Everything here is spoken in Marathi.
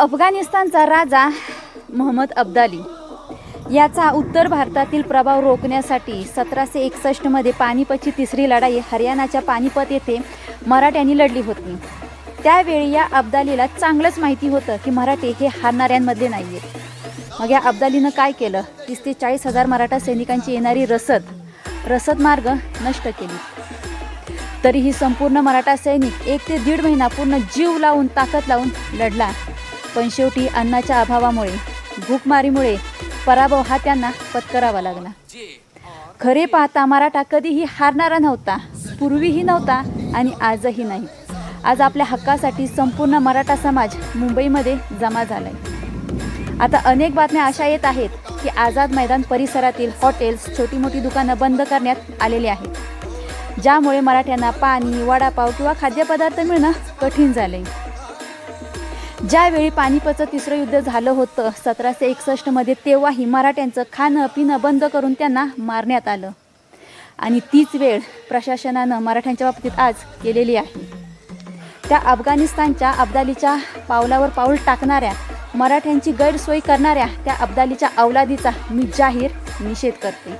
अफगाणिस्तानचा राजा मोहम्मद अब्दाली याचा उत्तर भारतातील प्रभाव रोखण्यासाठी सतराशे एकसष्टमध्ये पानिपतची तिसरी लढाई हरियाणाच्या पानिपत येथे मराठ्यांनी लढली होती. त्यावेळी या अब्दालीला चांगलंच माहिती होतं की मराठे हे हारणाऱ्यांमधले नाही आहेत मग या अब्दालीनं काय केलं? तीस ते चाळीस हजार मराठा सैनिकांची येणारी रसद रसद मार्ग नष्ट केली. तरीही संपूर्ण मराठा सैनिक एक ते दीड महिना पूर्ण जीव लावून ताकद लावून लढला. पण शेवटी अन्नाच्या अभावामुळे भूकमारीमुळे पराभव हा त्यांना पत्करावा लागला. खरे पाहता मराठा कधीही हारणारा नव्हता पूर्वीही नव्हता आणि आजही नाही. आज आपल्या हक्कासाठी संपूर्ण मराठा समाज मुंबईमध्ये जमा झालाय. आता अनेक बातम्या अशा येत आहेत की आझाद मैदान परिसरातील हॉटेल्स छोटी मोठी दुकानं बंद करण्यात आलेली आहेत. ज्यामुळे मराठ्यांना पाणी वडापाव किंवा खाद्यपदार्थ मिळणं कठीण झाले ज्यावेळी पानिपतचं तिसरं युद्ध झालं होतं सतराशे एकसष्टमध्ये तेव्हाही मराठ्यांचं खाणं पिणं बंद करून त्यांना मारण्यात आलं. आणि तीच वेळ प्रशासनानं मराठ्यांच्या बाबतीत आज केलेली आहे. त्या अफगाणिस्तानच्या अब्दालीच्या पावलावर पाऊल टाकणाऱ्या मराठ्यांची गैरसोय करणाऱ्या त्या अब्दालीच्या अवलादीचा मी जाहीर निषेध करते.